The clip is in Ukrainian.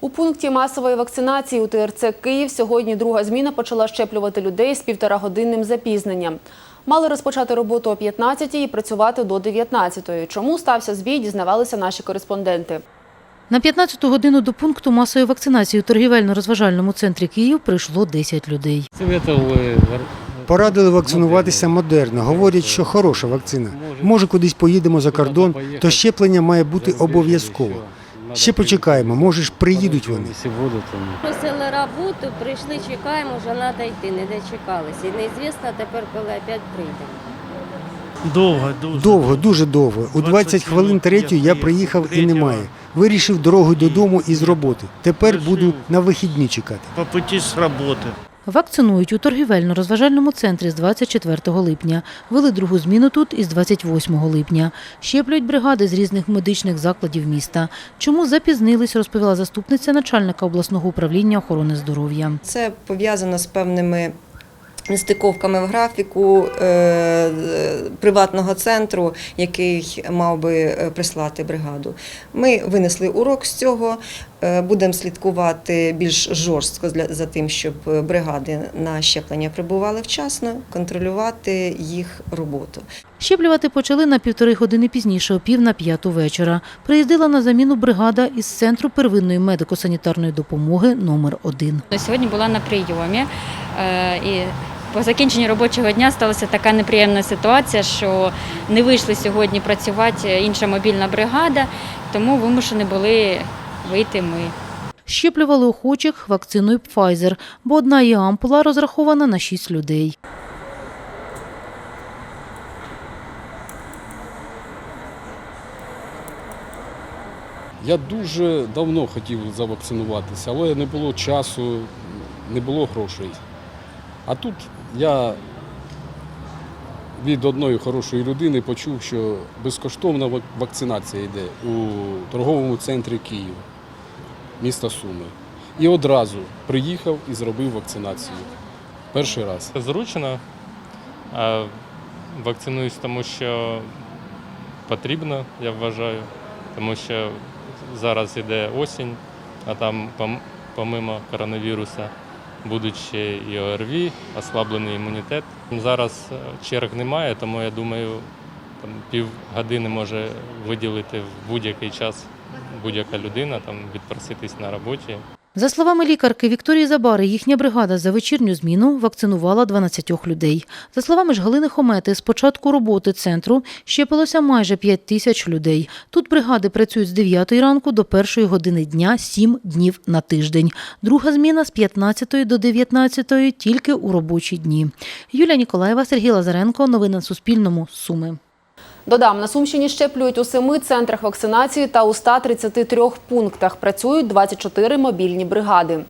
У пункті масової вакцинації у ТРЦ Київ сьогодні друга зміна почала щеплювати людей з півторагодинним запізненням. Мали розпочати роботу о 15-й і працювати до 19-ї. Чому стався збій, дізнавалися наші кореспонденти. На 15-ту годину до пункту масової вакцинації у торгівельно-розважальному центрі Київ прийшло 10 людей. Порадили вакцинуватися модерно. Говорять, що хороша вакцина. Може, кудись поїдемо за кордон, то щеплення має бути обов'язково. Ще почекаємо, може ж приїдуть вони. Просили роботу, прийшли, чекаємо, вже треба йти, не дочекалися. І неізвісно тепер, коли опять прийдемо. Довго, дуже. Довго, дуже довго. У 20 хвилин третю я приїхав і немає. Вирішив дорогу додому із роботи. Тепер буду на вихідні чекати. По путі з роботи. Вакцинують у торгівельно-розважальному центрі з 24 липня. Вели другу зміну тут із 28 липня. Щеплюють бригади з різних медичних закладів міста. Чому запізнились, розповіла заступниця начальника обласного управління охорони здоров'я. Це пов'язано з певними нестиковками в графіку е, приватного центру, який мав би е, прислати бригаду. Ми винесли урок з цього. Е, Будемо слідкувати більш жорстко за тим, щоб бригади на щеплення прибували вчасно, контролювати їх роботу. Щеплювати почали на півтори години пізніше, о пів на п'яту вечора. Приїздила на заміну бригада із Центру первинної медико-санітарної допомоги номер 1 Сьогодні була на прийомі е, і по закінченню робочого дня сталася така неприємна ситуація, що не вийшли сьогодні працювати інша мобільна бригада, тому вимушені були вийти ми. Щеплювали охочих вакциною Pfizer, бо одна її ампула розрахована на 6 людей. Я дуже давно хотів завакцинуватися, але не було часу, не було грошей. А тут я від одної хорошої людини почув, що безкоштовна вакцинація йде у торговому центрі Києва, міста Суми. І одразу приїхав і зробив вакцинацію. Перший раз. Зручно. Вакцинуюсь, тому що потрібно, я вважаю, тому що зараз іде осінь, а там помимо коронавіруса будуть ще і ОРВІ, ослаблений імунітет. Зараз е, черг немає, тому я думаю, там півгодини може виділити в будь-який час будь-яка людина, там відпроситись на роботі. За словами лікарки Вікторії Забари, їхня бригада за вечірню зміну вакцинувала 12 людей. За словами ж Галини Хомети, з початку роботи центру щепилося майже 5 тисяч людей. Тут бригади працюють з 9 ранку до 1 години дня 7 днів на тиждень. Друга зміна з 15 до 19 тільки у робочі дні. Юлія Ніколаєва, Сергій Лазаренко. Новини на Суспільному. Суми. Додам, на Сумщині щеплюють у семи центрах вакцинації та у 133 пунктах. Працюють 24 мобільні бригади.